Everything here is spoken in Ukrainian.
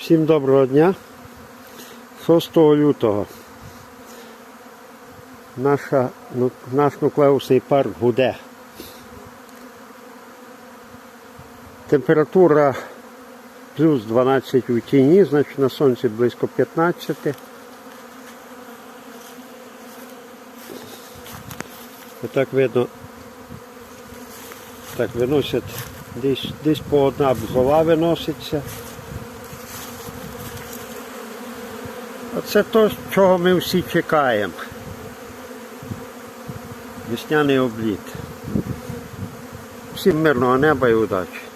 Всім доброго дня. 6 лютого наша, ну, наш нуклеусний парк гуде. Температура плюс 12 у тіні, значить на сонці близько 15. Отак видно, так виносять, десь, десь по одна бджола виноситься. Оце то, чого ми всі чекаємо. Весняний обліт. Всім мирного неба і удачі.